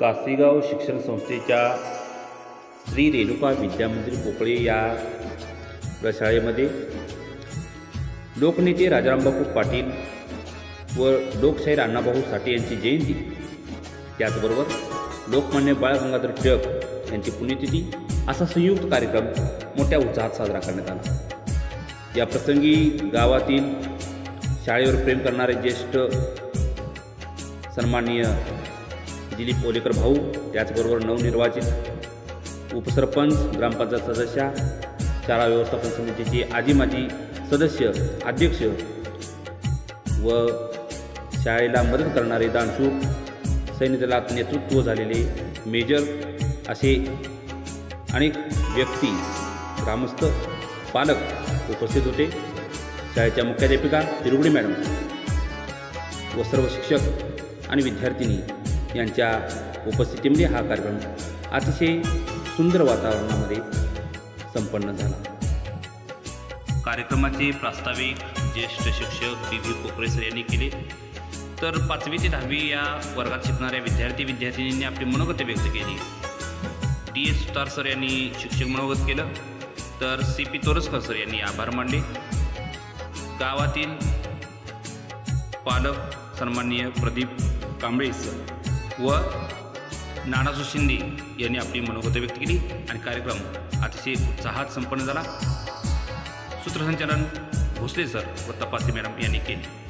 कासेगाव शिक्षण संस्थेच्या श्री रेणुका विद्यामंदिर पोकळे या प्रशाळेमध्ये लोकनेते राजारामबापू पाटील व लोकशाहीर अण्णाभाऊ साठे यांची जयंती. त्याचबरोबर लोकमान्य बाळ गंगाधर टिळक यांची पुण्यतिथी असा संयुक्त कार्यक्रम मोठ्या उत्साहात साजरा करण्यात आला. या प्रसंगी गावातील शाळेवर प्रेम करणारे ज्येष्ठ सन्माननीय दिलीप ओलेकर भाऊ त्याचबरोबर नवनिर्वाचित उपसरपंच ग्रामपंचायत सदस्या शाळा व्यवस्थापन समितीचे आजी माजी सदस्य अध्यक्ष व शाळेला मदत करणारे दानशूर सैन्य दलात नेतृत्व झालेले मेजर असे अनेक व्यक्ती ग्रामस्थ पालक उपस्थित होते. शाळेच्या मुख्याध्यापिका तिरुगडी मॅडम व सर्व शिक्षक आणि विद्यार्थिनी यांच्या उपस्थितीमध्ये हा कार्यक्रम अतिशय सुंदर वातावरणामध्ये संपन्न झाला. कार्यक्रमाचे प्रास्ताविक ज्येष्ठ शिक्षक बी व्ही कोपरेसर यांनी केले. तर पाचवी ते दहावी या वर्गात शिकणाऱ्या विद्यार्थी विद्यार्थिनींनी आपली मनोगत व्यक्त केली. डी एस सुतार सर यांनी शिक्षक मनोगत केलं. तर सी पी तोरसकर सर यांनी आभार मानले. गावातील पालक सन्माननीय प्रदीप कांबळे सर व नानासू शिंदे यांनी आपली मनोगत व्यक्त केली आणि कार्यक्रम अतिशय उत्साहात संपन्न झाला. सूत्रसंचालन भोसले सर व तपासी मॅडम यांनी केले.